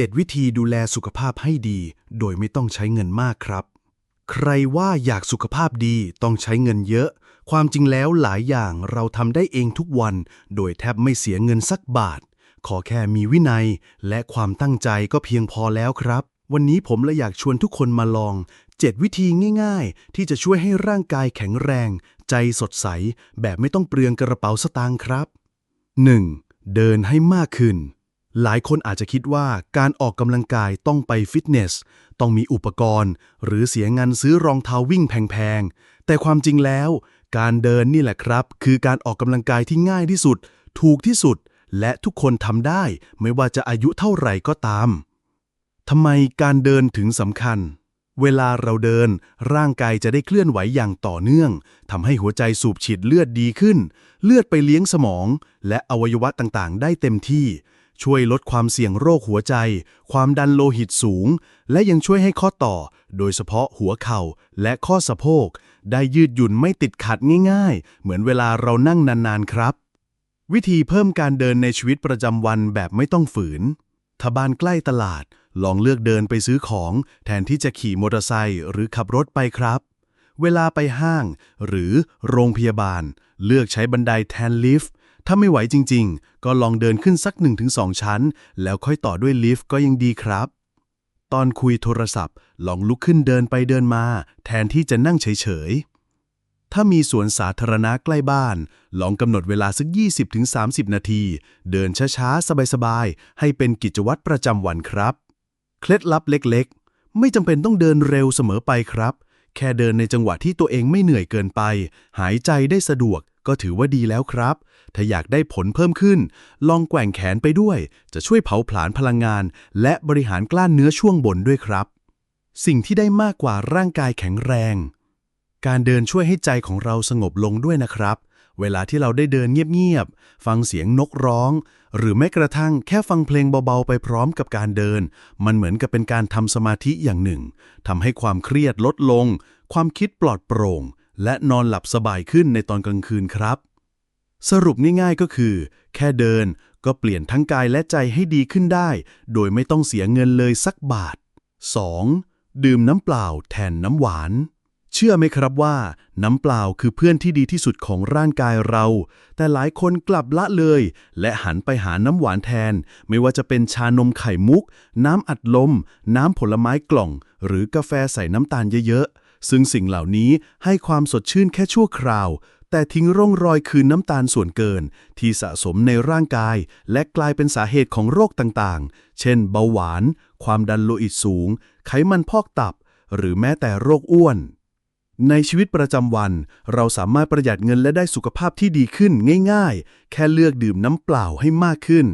7 วิธีดูแลสุขภาพให้ดี โดยไม่ต้องใช้เงินมากครับ ใครว่าอยากสุขภาพดีต้องใช้เงินเยอะ ความจริงแล้วหลายอย่างเราทำได้เองทุกวัน โดยแทบไม่เสียเงินสักบาท ขอแค่มีวินัย และความตั้งใจก็เพียงพอแล้วครับ วันนี้ผมเลยอยากชวนทุกคนมาลอง 7 วิธีง่าย ๆ ที่จะช่วยให้ร่างกายแข็งแรง ใจสดใส แบบไม่ต้องเปลืองกระเป๋าสตางค์ครับ 1. เดินให้มากขึ้น หลายคนอาจจะคิดว่าการออกกำลังกายต้องไปฟิตเนส ต้องมีอุปกรณ์ หรือเสียเงินซื้อรองเท้าวิ่งแพงๆ แต่ความจริงแล้ว การเดินนี่แหละครับ คือการออกกำลังกายที่ง่ายที่สุด ถูกที่สุด และทุกคนทำได้ ไม่ว่าจะอายุเท่าไหร่ก็ตามทำไมการเดินถึงสำคัญ เวลาเราเดิน ร่างกายจะได้เคลื่อนไหวอย่างต่อเนื่องทำให้หัวใจสูบฉีดเลือดดีขึ้น เลือดไปเลี้ยงสมอง และอวัยวะต่างๆ ได้เต็มที่ ช่วยลดความเสี่ยงโรคหัวใจ ความดันโลหิตสูง และยังช่วยให้ข้อต่อ โดยเฉพาะหัวเข่าและข้อสะโพก ได้ยืดหยุ่นไม่ติดขัดง่าย ๆ เหมือนเวลาเรานั่งนาน ๆ ครับ วิธีเพิ่มการเดินในชีวิตประจำวันแบบไม่ต้องฝืน ถ้าบ้านใกล้ตลาด ลองเลือกเดินไปซื้อของ แทนที่จะขี่มอเตอร์ไซค์หรือขับรถไปครับ เวลาไปห้าง หรือโรงพยาบาล เลือกใช้บันไดแทนลิฟต์ ถ้าไม่ไหวจริงๆ ก็ลองเดินขึ้นสัก 1-2 ชั้น แล้วค่อยต่อด้วยลิฟต์ก็ยังดีครับ ตอนคุยโทรศัพท์ ลองลุกขึ้นเดินไปเดินมา แทนที่จะนั่งเฉยๆ ถ้ามีสวนสาธารณะใกล้บ้าน ลองกำหนดเวลาสัก 20-30 นาที เดินช้าๆ สบายๆ ให้เป็นกิจวัตรประจำวันครับ เคล็ดลับเล็กๆ ไม่จำเป็นต้องเดินเร็วเสมอไปครับ แค่เดินในจังหวะที่ตัวเองไม่เหนื่อยเกินไป หายใจได้สะดวก ก็ถือว่าดีแล้วครับ ถ้าอยากได้ผลเพิ่มขึ้น ลองแกว่งแขนไปด้วย จะช่วยเผาผลาญพลังงาน และบริหารกล้ามเนื้อช่วงบนด้วยครับ สิ่งที่ได้มากกว่าร่างกายแข็งแรง การเดินช่วยให้ใจของเราสงบลงด้วยนะครับ เวลาที่เราได้เดินเงียบๆ ฟังเสียงนกร้อง หรือแม้กระทั่งแค่ฟังเพลงเบาๆ ไปพร้อมกับการเดิน มันเหมือนกับเป็นการทำสมาธิอย่างหนึ่งทำให้ความเครียดลดลง ความคิดปลอดโปร่ง และนอนหลับสบายขึ้นในตอนกลางคืนครับ สรุปง่ายๆก็คือ แค่เดินก็เปลี่ยนทั้งกายและใจให้ดีขึ้นได้ โดยไม่ต้องเสียเงินเลยสักบาท 2. ดื่มน้ำเปล่าแทนน้ำหวาน เชื่อไหมครับว่า น้ำเปล่าคือเพื่อนที่ดีที่สุดของร่างกายเรา แต่หลายคนกลับละเลย และหันไปหาน้ำหวานแทน ไม่ว่าจะเป็นชานมไข่มุก น้ำอัดลม น้ำผลไม้กล่อง หรือกาแฟใส่น้ำตาลเยอะๆ ซึ่งสิ่งเหล่านี้ให้ความสดชื่นแค่ชั่วคราว แต่ทิ้งร่องรอยคืนน้ำตาลส่วนเกิน ที่สะสมในร่างกาย และกลายเป็นสาเหตุของโรคต่างๆ เช่น เบาหวาน ความดันโลหิตสูง ไขมันพอกตับ หรือแม้แต่โรคอ้วน ในชีวิตประจำวัน เราสามารถประหยัดเงินและได้สุขภาพที่ดีขึ้นง่าย ๆ แค่เลือกดื่มน้ำเปล่าให้มากขึ้น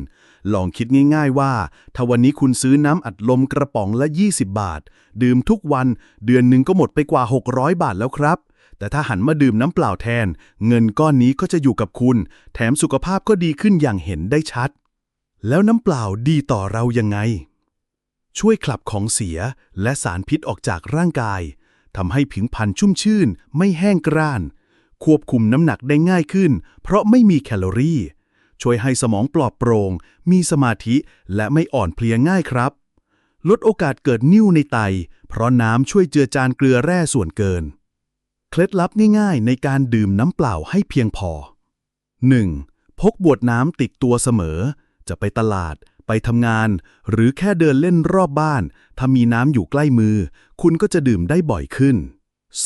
ลองคิดง่ายๆว่า ถ้าวันนี้คุณซื้อน้ำอัดลมกระป๋องละ 20 บาท ดื่มทุกวันเดือนหนึ่งก็หมดไปกว่า 600 บาทแล้วครับ แต่ถ้าหันมาดื่มน้ำเปล่าแทน เงินก้อนนี้ก็จะอยู่กับคุณ แถมสุขภาพก็ดีขึ้นอย่างเห็นได้ชัด แล้วน้ำเปล่าดีต่อเรายังไง ช่วยขับของเสียและสารพิษออกจากร่างกายทำให้ผิวพรรณชุ่มชื่น ไม่แห้งกร้าน ควบคุมน้ำหนักได้ง่ายขึ้น เพราะไม่มีแคลอรี่ ช่วยให้สมองปลอดโปร่ง มีสมาธิและไม่อ่อนเพลียง่ายครับ ลดโอกาสเกิดนิ่วในไต เพราะน้ำช่วยเจือจานเกลือแร่ส่วนเกิน เคล็ดลับง่ายๆ ในการดื่มน้ำเปล่าให้เพียงพอ 1. พกบวดน้ำติดตัวเสมอ จะไปตลาด ไปทำงาน หรือแค่เดินเล่นรอบบ้าน ถ้ามีน้ำอยู่ใกล้มือ คุณก็จะดื่มได้บ่อยขึ้น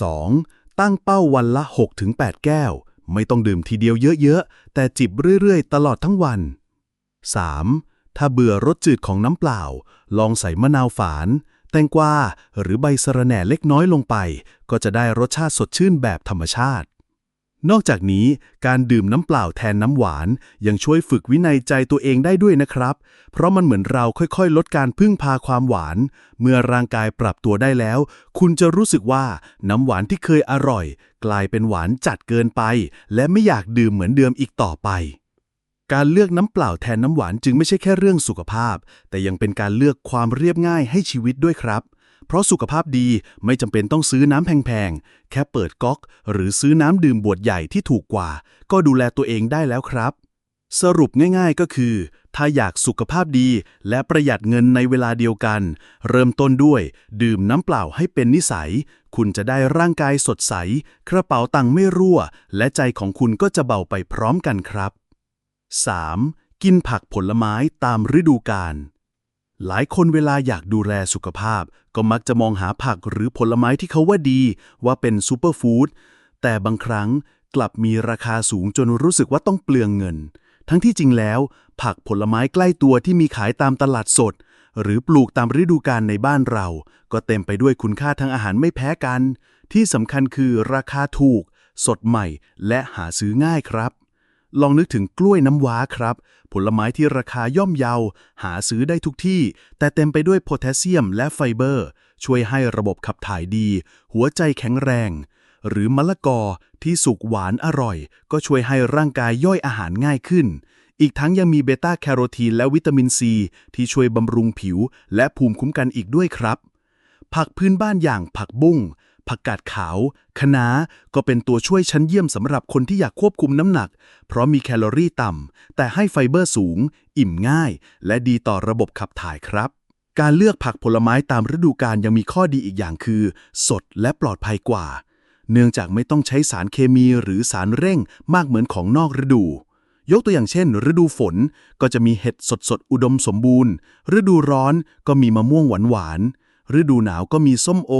2. ตั้งเป้าวันละ 6-8 แก้ว ไม่ต้องดื่มทีเดียวเยอะๆ แต่จิบเรื่อยๆ ตลอดทั้งวัน 3. ถ้าเบื่อรสจืดของน้ำเปล่า ลองใส่มะนาวฝาน แตงกวาหรือใบสะระแหน่เล็กน้อยลงไป ก็จะได้รสชาติสดชื่นแบบธรรมชาติ นอกจากนี้การดื่มน้ำเปล่าแทนน้ำหวาน ยังช่วยฝึกวินัยใจตัวเองได้ด้วยนะครับ เพราะมันเหมือนเราค่อยๆ ลดการพึ่งพาความหวาน เมื่อร่างกายปรับตัวได้แล้ว คุณจะรู้สึกว่าน้ำหวานที่เคยอร่อย กลายเป็นหวานจัดเกินไป และไม่อยากดื่มเหมือนเดิมอีกต่อไป การเลือกน้ำเปล่าแทนน้ำหวานจึงไม่ใช่แค่เรื่องสุขภาพ แต่ยังเป็นการเลือกความเรียบง่ายให้ชีวิตด้วยครับ เพราะสุขภาพดีไม่จำเป็นต้องซื้อน้ำแพงๆ แค่เปิดก๊อก หรือซื้อน้ำดื่มบวดใหญ่ที่ถูกกว่า ก็ดูแลตัวเองได้แล้วครับ สรุปง่ายๆก็คือ ถ้าอยากสุขภาพดีและประหยัดเงินในเวลาเดียวกัน เริ่มต้นด้วย ดื่มน้ำเปล่าให้เป็นนิสัย คุณจะได้ร่างกายสดใส กระเป๋าตังค์ไม่รั่ว และใจของคุณก็จะเบาไปพร้อมกันครับ 3. กินผักผลไม้ตามฤดูกาล หลายคนเวลาอยากดูแลสุขภาพ ก็มักจะมองหาผักหรือผลไม้ที่เขาว่าดี ว่าเป็นซูเปอร์ฟู้ดแต่บางครั้งกลับมีราคาสูงจนรู้สึกว่าต้องเปลืองเงิน ทั้งที่จริงแล้ว ผักผลไม้ใกล้ตัวที่มีขายตามตลาดสด หรือปลูกตามฤดูกาลในบ้านเรา ก็เต็มไปด้วยคุณค่าทางอาหารไม่แพ้กัน ที่สำคัญคือราคาถูก สดใหม่ และหาซื้อง่ายครับ ลองนึกถึงกล้วยน้ำว้าครับ ผลไม้ที่ราคาย่อมเยา หาซื้อได้ทุกที่ แต่เต็มไปด้วยโพแทสเซียมและไฟเบอร์ ช่วยให้ระบบขับถ่ายดี หัวใจแข็งแรง หรือมะละกอที่สุกหวานอร่อย ก็ช่วยให้ร่างกายย่อยอาหารง่ายขึ้น อีกทั้งยังมีเบต้าแคโรทีนและวิตามินซี ที่ช่วยบำรุงผิว และภูมิคุ้มกันอีกด้วยครับ ผักพื้นบ้านอย่างผักบุ้ง ผักกาดขาว คะน้า ก็เป็นตัวช่วยชั้นเยี่ยมสำหรับคนที่อยากควบคุมน้ำหนัก เพราะมีแคลอรี่ต่ำ แต่ให้ไฟเบอร์สูง อิ่มง่าย และดีต่อระบบขับถ่ายครับ การเลือกผักผลไม้ตามฤดูกาลยังมีข้อดีอีกอย่างคือ สดและปลอดภัยกว่า เนื่องจากไม่ต้องใช้สารเคมีหรือสารเร่งมากเหมือนของนอกฤดูยกตัวอย่างเช่น ฤดูฝนก็จะมีเห็ดสดๆ อุดมสมบูรณ์ ฤดูร้อนก็มีมะม่วงหวานๆ ฤดูหนาวก็มีส้มโอ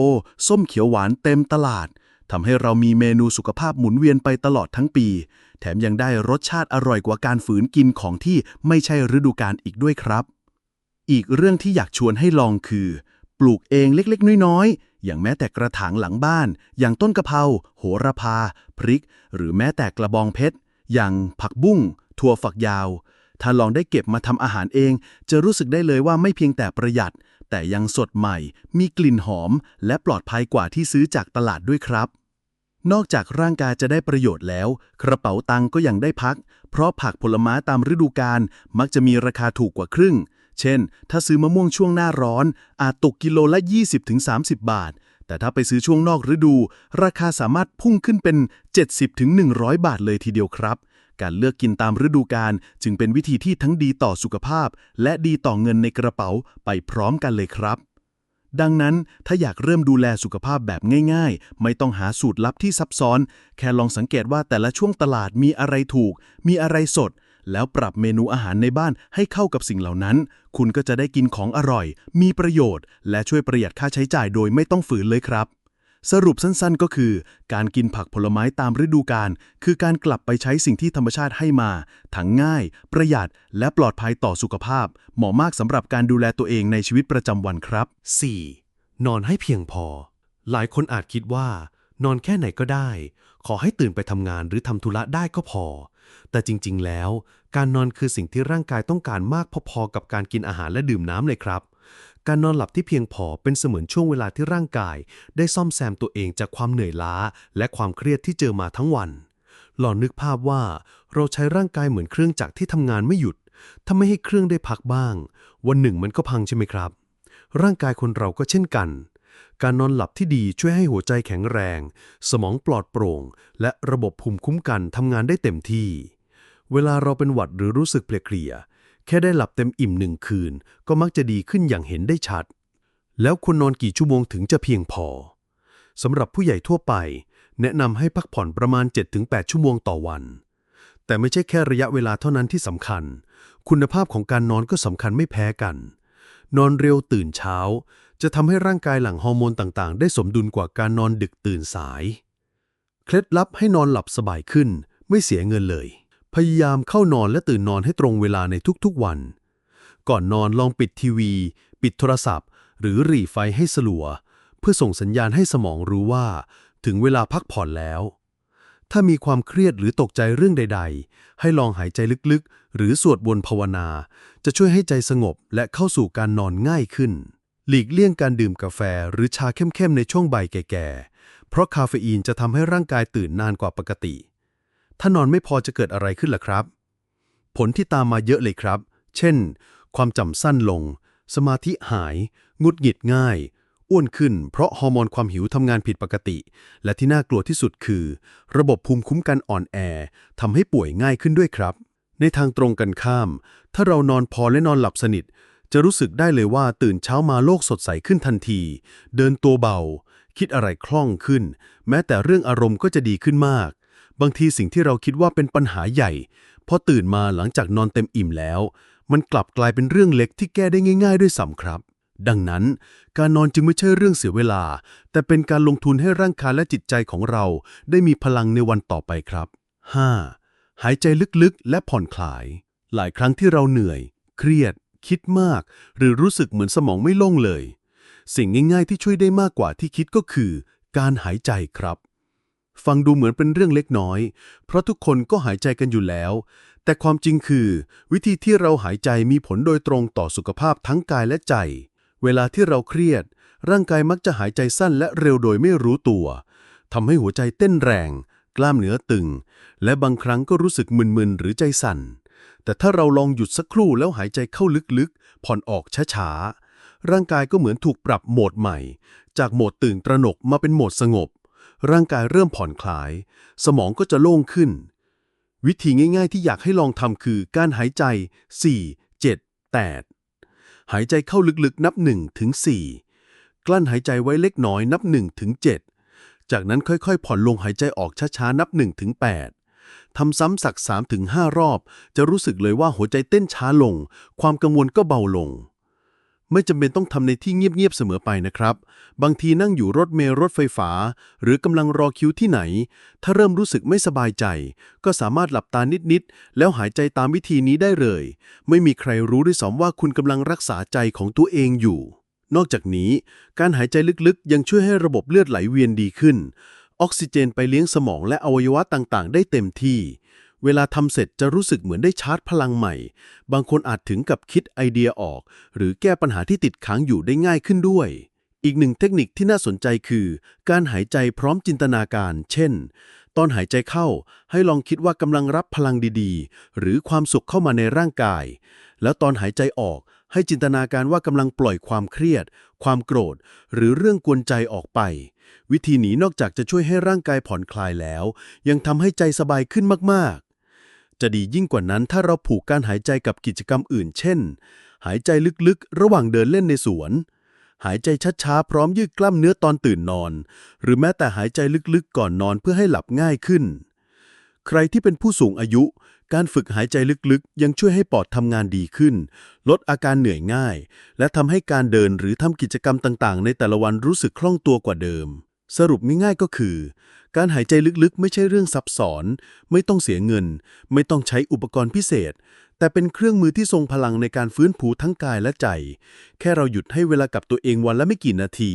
ส้มเขียวหวานเต็มตลาดทำให้เรามีเมนูสุขภาพหมุนเวียนไปตลอดทั้งปี แถมยังได้รสชาติอร่อยกว่าการฝืนกินของที่ไม่ใช่ฤดูกาลอีกด้วยครับ อีกเรื่องที่อยากชวนให้ลองคือ ปลูกเองเล็กๆ น้อยๆ อย่างแม้แต่กระถางหลังบ้าน อย่างต้นกะเพราโหระพา พริก หรือแม้แต่กระบองเพชร อย่างผักบุ้งถั่วฝักยาว ถ้าลองได้เก็บมาทำอาหารเอง จะรู้สึกได้เลยว่าไม่เพียงแต่ประหยัด แต่ยังสดใหม่ มีกลิ่นหอม และปลอดภัยกว่าที่ซื้อจากตลาดด้วยครับ นอกจากร่างกายจะได้ประโยชน์แล้ว กระเป๋าตังก็ยังได้พัก เพราะผักผลไม้ตามฤดูกาลมักจะมีราคาถูกกว่าครึ่ง เช่น ถ้าซื้อมะม่วงช่วงหน้าร้อน อาจตกกิโลละ 20-30 บาท แต่ถ้าไปซื้อช่วงนอกฤดู ราคาสามารถพุ่งขึ้นเป็น 70-100 บาทเลยทีเดียวครับ การเลือกกินตามฤดูกาลจึงเป็นวิธีที่ทั้งดีต่อสุขภาพ และดีต่อเงินในกระเป๋าไปพร้อมกันเลยครับ ดังนั้นถ้าอยากเริ่มดูแลสุขภาพแบบง่าย ๆ ไม่ต้องหาสูตรลับที่ซับซ้อน แค่ลองสังเกตว่าแต่ละช่วงตลาดมีอะไรถูก มีอะไรสด แล้วปรับเมนูอาหารในบ้านให้เข้ากับสิ่งเหล่านั้น คุณก็จะได้กินของอร่อย มีประโยชน์ และช่วยประหยัดค่าใช้จ่ายโดยไม่ต้องฝืนเลยครับ สรุปสั้นๆ ก็คือ การกินผักผลไม้ตามฤดูกาลคือการกลับไปใช้สิ่งที่ธรรมชาติให้มา ทั้งง่าย ประหยัด และปลอดภัยต่อสุขภาพ เหมาะมากสำหรับการดูแลตัวเองในชีวิตประจำวันครับ 4. นอนให้เพียงพอ หลายคนอาจคิดว่า นอนแค่ไหนก็ได้ ขอให้ตื่นไปทำงานหรือทำธุระได้ก็พอ แต่จริง ๆ แล้ว การนอนคือสิ่งที่ร่างกายต้องการมากพอๆกับการกินอาหารและดื่มน้ำเลยครับ การนอนหลับที่เพียงพอเป็นเสมือนช่วงเวลาที่ร่างกาย ได้ซ่อมแซมตัวเองจากความเหนื่อยล้า และความเครียดที่เจอมาทั้งวันลองนึกภาพว่าเราใช้ร่างกายเหมือนเครื่องจักรที่ทำงานไม่หยุดถ้าไม่ให้เครื่องได้พักบ้าง วันหนึ่งมันก็พังใช่ไหมครับ ร่างกายคนเราก็เช่นกัน การนอนหลับที่ดีช่วยให้หัวใจแข็งแรง สมองปลอดโปร่ง และระบบภูมิคุ้มกันทำงานได้เต็มที่ เวลาเราเป็นหวัดหรือรู้สึกเพลียๆ แค่ได้หลับเต็มอิ่มหนึ่งคืน ก็มักจะดีขึ้นอย่างเห็นได้ชัด แล้วควรนอนกี่ชั่วโมงถึงจะเพียงพอสำหรับผู้ใหญ่ทั่วไป แนะนำให้พักผ่อนประมาณ 7-8 ชั่วโมงต่อวัน แต่ไม่ใช่แค่ระยะเวลาเท่านั้นที่สำคัญ คุณภาพของการนอนก็สำคัญไม่แพ้กัน นอนเร็วตื่นเช้า จะทำให้ร่างกายหลั่งฮอร์โมนต่างๆ ได้สมดุลกว่าการนอนดึกตื่นสาย เคล็ดลับให้นอนหลับสบายขึ้น ไม่เสียเงินเลย พยายามเข้านอนและตื่นนอนให้ตรงเวลาในทุกๆวัน ก่อนนอนลองปิดทีวี ปิดโทรศัพท์ หรือหรี่ไฟให้สลัว เพื่อส่งสัญญาณให้สมองรู้ว่า ถึงเวลาพักผ่อนแล้ว ถ้ามีความเครียดหรือตกใจเรื่องใด ๆ ให้ลองหายใจลึกๆ หรือสวดบนภาวนา จะช่วยให้ใจสงบและเข้าสู่การนอนง่ายขึ้น หลีกเลี่ยงการดื่มกาแฟหรือชาเข้มๆในช่วงบ่ายแก่ๆเพราะคาเฟอีนจะทำให้ร่างกายตื่นนานกว่าปกติ ถ้านอนไม่พอจะเกิดอะไรขึ้นล่ะครับ ผลที่ตามมาเยอะเลยครับ เช่น ความจำสั้นลง สมาธิหาย งุดหงิดง่าย อ้วนขึ้น เพราะฮอร์โมนความหิวทำงานผิดปกติ และที่น่ากลัวที่สุดคือ ระบบภูมิคุ้มกันอ่อนแอทำให้ป่วยง่ายขึ้นด้วยครับ ในทางตรงกันข้าม ถ้าเรานอนพอและนอนหลับสนิท จะรู้สึกได้เลยว่าตื่นเช้ามาโลกสดใสขึ้นทันที เดินตัวเบา คิดอะไรคล่องขึ้น แม้แต่เรื่องอารมณ์ก็จะดีขึ้นมาก บางทีสิ่งที่เราคิดว่าเป็นปัญหาใหญ่ พอตื่นมาหลังจากนอนเต็มอิ่มแล้ว มันกลับกลายเป็นเรื่องเล็กที่แก้ได้ง่าย ๆ ด้วยซ้ำครับ ดังนั้น การนอนจึงไม่ใช่เรื่องเสียเวลา แต่เป็นการลงทุนให้ร่างกายและจิตใจของเรา ได้มีพลังในวันต่อไปครับ 5. หายใจลึกๆ และผ่อนคลาย หลายครั้งที่เราเหนื่อย เครียด คิดมาก หรือรู้สึกเหมือนสมองไม่โล่งเลย สิ่งง่าย ๆ ที่ช่วยได้มากกว่าที่คิดก็คือ การหายใจครับ ฟังดูเหมือนเป็นเรื่องเล็กน้อย เพราะทุกคนก็หายใจกันอยู่แล้ว แต่ความจริงคือ วิธีที่เราหายใจมีผลโดยตรงต่อสุขภาพทั้งกายและใจ เวลาที่เราเครียด ร่างกายมักจะหายใจสั้นและเร็วโดยไม่รู้ตัวทำให้หัวใจเต้นแรง กล้ามเนื้อตึง และบางครั้งก็รู้สึกมึนๆหรือใจสั่น แต่ถ้าเราลองหยุดสักครู่แล้วหายใจเข้าลึกๆ ผ่อนออกช้าๆร่างกายก็เหมือนถูกปรับโหมดใหม่ จากโหมดตื่นตระหนกมาเป็นโหมดสงบ ร่างกายเริ่มผ่อนคลาย สมองก็จะโล่งขึ้น วิธีง่าย ๆ ที่อยากให้ลองทำคือการหายใจ 4 7 8 หายใจเข้าลึกๆ นับ1ถึง4กลั้นหายใจไว้เล็กน้อยนับ1ถึง7จากนั้นค่อยๆ ผ่อนลงหายใจออกช้าๆ นับ1ถึง8ทำซ้ำสัก3ถึง5รอบ จะรู้สึกเลยว่าหัวใจเต้นช้าลง ความกังวลก็เบาลง ไม่จำเป็นต้องทำในที่เงียบๆเสมอไปนะครับ บางทีนั่งอยู่รถเมล์รถไฟฟ้า หรือกำลังรอคิวที่ไหน ถ้าเริ่มรู้สึกไม่สบายใจ ก็สามารถหลับตานิดๆ แล้วหายใจตามวิธีนี้ได้เลย ไม่มีใครรู้ด้วยซ้ำว่าคุณกำลังรักษาใจของตัวเองอยู่ นอกจากนี้ การหายใจลึกๆ ยังช่วยให้ระบบเลือดไหลเวียนดีขึ้น ออกซิเจนไปเลี้ยงสมองและอวัยวะต่างๆ ได้เต็มที่ เวลาทำเสร็จจะรู้สึกเหมือนได้ชาร์จพลังใหม่ บางคนอาจถึงกับคิดไอเดียออก หรือแก้ปัญหาที่ติดค้างอยู่ได้ง่ายขึ้นด้วย อีกหนึ่งเทคนิคที่น่าสนใจคือ การหายใจพร้อมจินตนาการ เช่น ตอนหายใจเข้าให้ลองคิดว่ากำลังรับพลังดีๆ หรือความสุขเข้ามาในร่างกาย แล้วตอนหายใจออกให้จินตนาการว่ากำลังปล่อยความเครียด ความโกรธ หรือเรื่องกวนใจออกไป วิธีนี้นอกจากจะช่วยให้ร่างกายผ่อนคลายแล้ว ยังทำให้ใจสบายขึ้นมากๆ จะดียิ่งกว่านั้นถ้าเราผูกการหายใจกับกิจกรรมอื่น เช่น หายใจลึกๆ ระหว่างเดินเล่นในสวน หายใจช้าๆ พร้อมยืดกล้ามเนื้อตอนตื่นนอน หรือแม้แต่หายใจลึกๆ ก่อนนอนเพื่อให้หลับง่ายขึ้น ใครที่เป็นผู้สูงอายุ การฝึกหายใจลึกๆ ยังช่วยให้ปอดทำงานดีขึ้น ลดอาการเหนื่อยง่าย และทำให้การเดินหรือทำกิจกรรมต่างๆ ในแต่ละวันรู้สึกคล่องตัวกว่าเดิม สรุปง่ายๆก็คือ การหายใจลึกๆ ไม่ใช่เรื่องซับซ้อน ไม่ต้องเสียเงิน ไม่ต้องใช้อุปกรณ์พิเศษ แต่เป็นเครื่องมือที่ทรงพลังในการฟื้นฟูทั้งกายและใจ แค่เราหยุดให้เวลากับตัวเองวันละไม่กี่นาที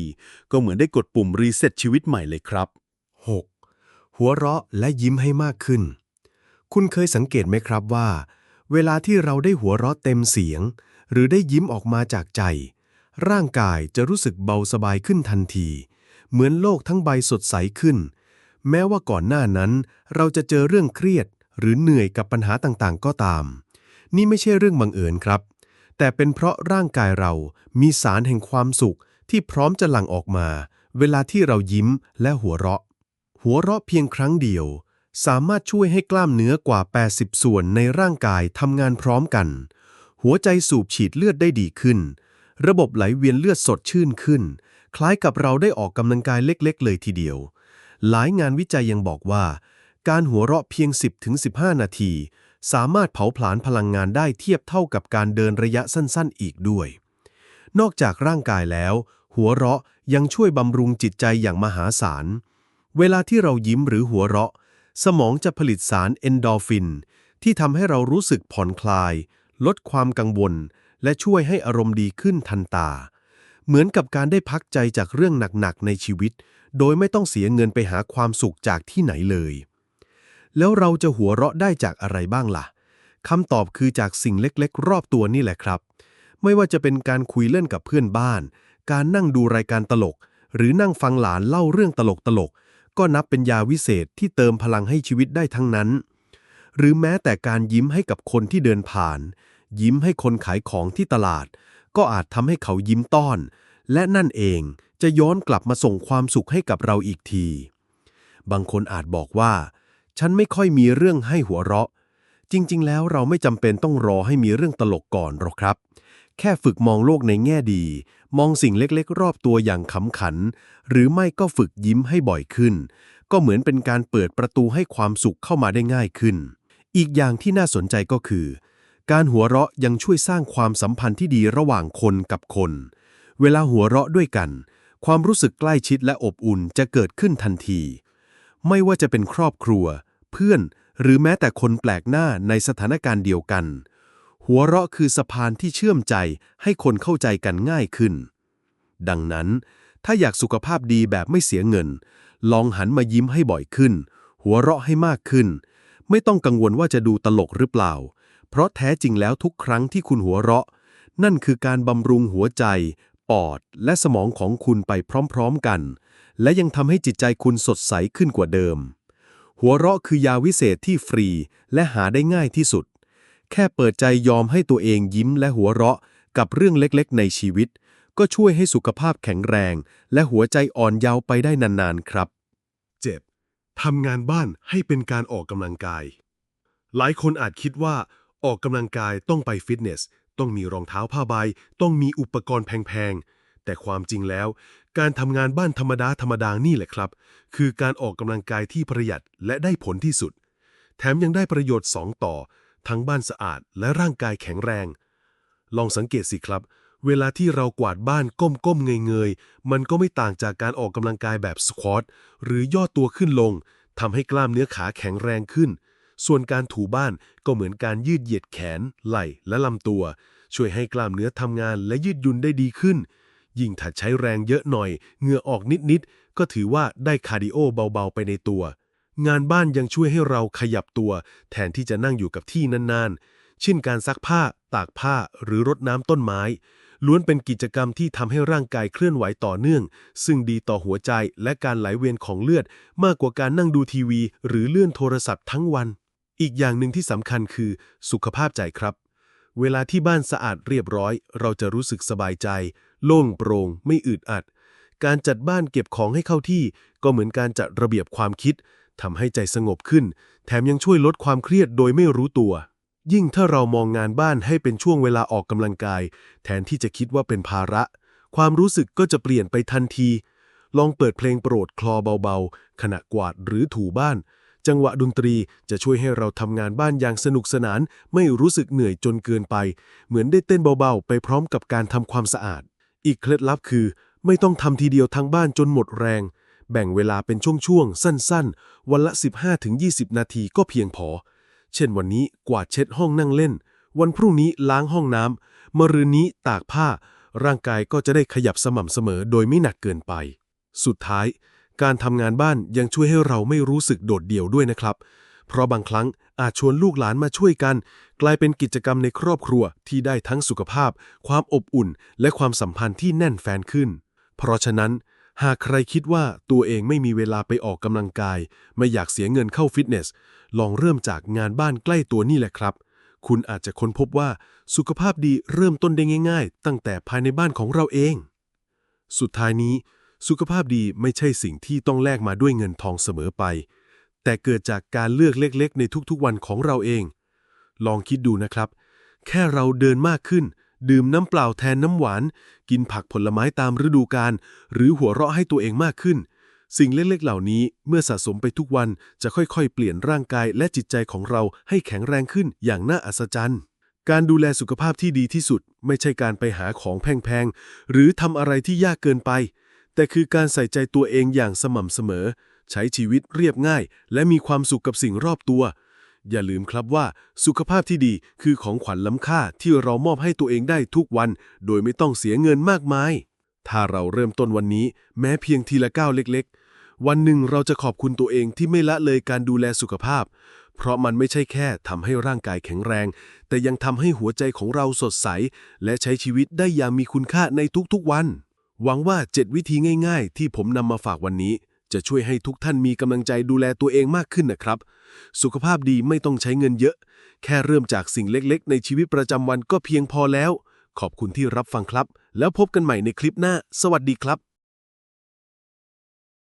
ก็เหมือนได้กดปุ่มรีเซ็ตชีวิตใหม่เลยครับ 6. หัวเราะและยิ้มให้มากขึ้น คุณเคยสังเกตไหมครับว่า เวลาที่เราได้หัวเราะเต็มเสียง หรือได้ยิ้มออกมาจากใจ ร่างกายจะรู้สึกเบาสบายขึ้นทันที เหมือนโลกทั้งใบสดใสขึ้น แม้ว่าก่อนหน้านั้น เราจะเจอเรื่องเครียด หรือเหนื่อยกับปัญหาต่างๆ ก็ตาม นี่ไม่ใช่เรื่องบังเอิญครับ แต่เป็นเพราะร่างกายเรามีสารแห่งความสุขที่พร้อมจะหลั่งออกมา เวลาที่เรายิ้มและหัวเราะ หัวเราะเพียงครั้งเดียว สามารถช่วยให้กล้ามเนื้อกว่า 80 ส่วนในร่างกายทำงานพร้อมกัน หัวใจสูบฉีดเลือดได้ดีขึ้น ระบบไหลเวียนเลือดสดชื่นขึ้น คล้ายกับเราได้ออกกำลังกายเล็กๆ เลยทีเดียว หลายงานวิจัยยังบอกว่า การหัวเราะเพียง 10-15 นาที สามารถเผาผลาญพลังงานได้เทียบเท่ากับการเดินระยะสั้นๆ อีกด้วย นอกจากร่างกายแล้ว หัวเราะยังช่วยบำรุงจิตใจอย่างมหาศาล เวลาที่เรายิ้มหรือหัวเราะ สมองจะผลิตสารเอนโดฟิน ที่ทำให้เรารู้สึกผ่อนคลาย ลดความกังวล และช่วยให้อารมณ์ดีขึ้นทันตา เหมือนกับการได้พักใจจากเรื่องหนักๆในชีวิต โดยไม่ต้องเสียเงินไปหาความสุขจากที่ไหนเลย แล้วเราจะหัวเราะได้จากอะไรบ้างล่ะคำตอบคือจากสิ่งเล็กๆ รอบตัวนี่แหละครับ ไม่ว่าจะเป็นการคุยเล่นกับเพื่อนบ้าน การนั่งดูรายการตลก หรือนั่งฟังหลานเล่าเรื่องตลกๆก็นับเป็นยาวิเศษที่เติมพลังให้ชีวิตได้ทั้งนั้น หรือแม้แต่การยิ้มให้กับคนที่เดินผ่าน ยิ้มให้คนขายของที่ตลาด ก็อาจทำให้เขายิ้มต้อน และนั่นเองจะย้อนกลับมาส่งความสุขให้กับเราอีกที บางคนอาจบอกว่า ฉันไม่ค่อยมีเรื่องให้หัวเราะ จริง ๆ แล้วเราไม่จำเป็นต้องรอให้มีเรื่องตลกก่อนหรอกครับ แค่ฝึกมองโลกในแง่ดี มองสิ่งเล็กๆ รอบตัวอย่างขำขัน หรือไม่ก็ฝึกยิ้มให้บ่อยขึ้น ก็เหมือนเป็นการเปิดประตูให้ความสุขเข้ามาได้ง่ายขึ้น อีกอย่างที่น่าสนใจก็คือ การหัวเราะยังช่วยสร้างความสัมพันธ์ที่ดีระหว่างคนกับคน เวลาหัวเราะด้วยกัน ความรู้สึกใกล้ชิดและอบอุ่นจะเกิดขึ้นทันที ไม่ว่าจะเป็นครอบครัว เพื่อน หรือแม้แต่คนแปลกหน้าในสถานการณ์เดียวกัน หัวเราะคือสะพานที่เชื่อมใจให้คนเข้าใจกันง่ายขึ้น ดังนั้น ถ้าอยากสุขภาพดีแบบไม่เสียเงิน ลองหันมายิ้มให้บ่อยขึ้น หัวเราะให้มากขึ้น ไม่ต้องกังวลว่าจะดูตลกหรือเปล่า เพราะแท้จริงแล้วทุกครั้งที่คุณหัวเราะ นั่นคือการบำรุงหัวใจ ปอด และสมองของคุณไปพร้อมๆกัน และยังทำให้จิตใจคุณสดใสขึ้นกว่าเดิม หัวเราะคือยาวิเศษที่ฟรีและหาได้ง่ายที่สุด แค่เปิดใจยอมให้ตัวเองยิ้มและหัวเราะกับเรื่องเล็กๆ ในชีวิต ก็ช่วยให้สุขภาพแข็งแรง และหัวใจอ่อนเยาว์ไปได้นานๆครับ 7. ทำงานบ้านให้เป็นการออกกำลังกาย หลายคนอาจคิดว่า ออกกำลังกายต้องไปฟิตเนส ต้องมีรองเท้าผ้าใบ ต้องมีอุปกรณ์แพงๆ แต่ความจริงแล้ว การทำงานบ้านธรรมดาธรรมดานี่แหละครับ คือการออกกำลังกายที่ประหยัดและได้ผลที่สุด แถมยังได้ประโยชน์ 2 ต่อ ทั้งบ้านสะอาดและร่างกายแข็งแรง ลองสังเกตสิครับ เวลาที่เรากวาดบ้านก้มๆเงยๆ มันก็ไม่ต่างจากการออกกำลังกายแบบสควอตหรือย่อตัวขึ้นลงทำให้กล้ามเนื้อขาแข็งแรงขึ้น ส่วนการถูบ้านก็เหมือนการยืดเหยียดแขน ไหล่และลำตัว ช่วยให้กล้ามเนื้อทำงานและยืดหยุ่นได้ดีขึ้น ยิ่งถ้าใช้แรงเยอะหน่อย เหงื่อออกนิด ๆ ก็ถือว่าได้คาร์ดิโอเบา ๆ ไปในตัว งานบ้านยังช่วยให้เราขยับตัว แทนที่จะนั่งอยู่กับที่นาน ๆ เช่นการซักผ้า ตากผ้า หรือรดน้ำต้นไม้ ล้วนเป็นกิจกรรมที่ทำให้ร่างกายเคลื่อนไหวต่อเนื่อง ซึ่งดีต่อหัวใจและการไหลเวียนของเลือด มากกว่าการนั่งดูทีวี หรือเลื่อนโทรศัพท์ทั้งวัน อีกอย่างหนึ่งที่สำคัญคือสุขภาพใจครับ เวลาที่บ้านสะอาดเรียบร้อย เราจะรู้สึกสบายใจ โล่งโปร่งไม่อึดอัด การจัดบ้านเก็บของให้เข้าที่ ก็เหมือนการจัดระเบียบความคิดทำให้ใจสงบขึ้น แถมยังช่วยลดความเครียดโดยไม่รู้ตัว ยิ่งถ้าเรามองงานบ้านให้เป็นช่วงเวลาออกกำลังกาย แทนที่จะคิดว่าเป็นภาระ ความรู้สึกก็จะเปลี่ยนไปทันที ลองเปิดเพลงโปรดคลอเบาๆ ขณะกวาดหรือถูบ้าน จังหวะดนตรีจะช่วยให้เราทำงานบ้านอย่างสนุกสนาน ไม่รู้สึกเหนื่อยจนเกินไป เหมือนได้เต้นเบาๆ ไปพร้อมกับการทำความสะอาด อีกเคล็ดลับคือ ไม่ต้องทำทีเดียวทั้งบ้านจนหมดแรง แบ่งเวลาเป็นช่วงๆ สั้นๆ วันละ 15-20 นาทีก็เพียงพอ เช่นวันนี้กวาดเช็ดห้องนั่งเล่น วันพรุ่งนี้ล้างห้องน้ำมะรืนนี้ตากผ้า ร่างกายก็จะได้ขยับสม่ำเสมอโดยไม่หนักเกินไป สุดท้าย การทำงานบ้านยังช่วยให้เราไม่รู้สึกโดดเดี่ยวด้วยนะครับ เพราะบางครั้งอาจชวนลูกหลานมาช่วยกัน กลายเป็นกิจกรรมในครอบครัวที่ได้ทั้งสุขภาพ ความอบอุ่น และความสัมพันธ์ที่แน่นแฟนขึ้น เพราะฉะนั้น หากใครคิดว่าตัวเองไม่มีเวลาไปออกกำลังกาย ไม่อยากเสียเงินเข้าฟิตเนส ลองเริ่มจากงานบ้านใกล้ตัวนี่แหละครับ คุณอาจจะค้นพบว่าสุขภาพดีเริ่มต้นได้ง่าย ๆ ตั้งแต่ภายในบ้านของเราเอง สุดท้ายนี้ สุขภาพดีไม่ใช่สิ่งที่ต้องแลกมาด้วยเงินทองเสมอไป แต่เกิดจากการเลือกเล็กๆ ในทุกๆวันของเราเอง ลองคิดดูนะครับ แค่เราเดินมากขึ้น ดื่มน้ำเปล่าแทนน้ำหวาน กินผักผลไม้ตามฤดูกาลหรือหัวเราะให้ตัวเองมากขึ้น สิ่งเล็กๆ เหล่านี้เมื่อสะสมไปทุกวันจะค่อยๆ เปลี่ยนร่างกายและจิตใจของเราให้แข็งแรงขึ้นอย่างน่าอัศจรรย์การดูแลสุขภาพที่ดีที่สุด ไม่ใช่การไปหาของแพงๆ หรือทำอะไรที่ยากเกินไป แต่คือการใส่ใจตัวเองอย่างสม่ำเสมอ ใช้ชีวิตเรียบง่าย และมีความสุขกับสิ่งรอบตัว อย่าลืมครับว่าสุขภาพที่ดีคือของขวัญล้ำค่าที่เรามอบให้ตัวเองได้ทุกวัน โดยไม่ต้องเสียเงินมากมาย ถ้าเราเริ่มต้นวันนี้ แม้เพียงทีละก้าวเล็กๆ วันหนึ่งเราจะขอบคุณตัวเองที่ไม่ละเลยการดูแลสุขภาพ เพราะมันไม่ใช่แค่ทำให้ร่างกายแข็งแรง แต่ยังทำให้หัวใจของเราสดใส และใช้ชีวิตได้อย่างมีคุณค่าในทุกๆวัน หวังว่า 7 วิธีง่ายๆ ที่ผมนำมาฝากวันนี้ จะช่วยให้ทุกท่านมีกำลังใจดูแลตัวเองมากขึ้นนะครับ สุขภาพดีไม่ต้องใช้เงินเยอะ แค่เริ่มจากสิ่งเล็กๆ ในชีวิตประจำวันก็เพียงพอแล้ว ขอบคุณที่รับฟังครับ แล้วพบกันใหม่ในคลิปหน้า สวัสดีครับ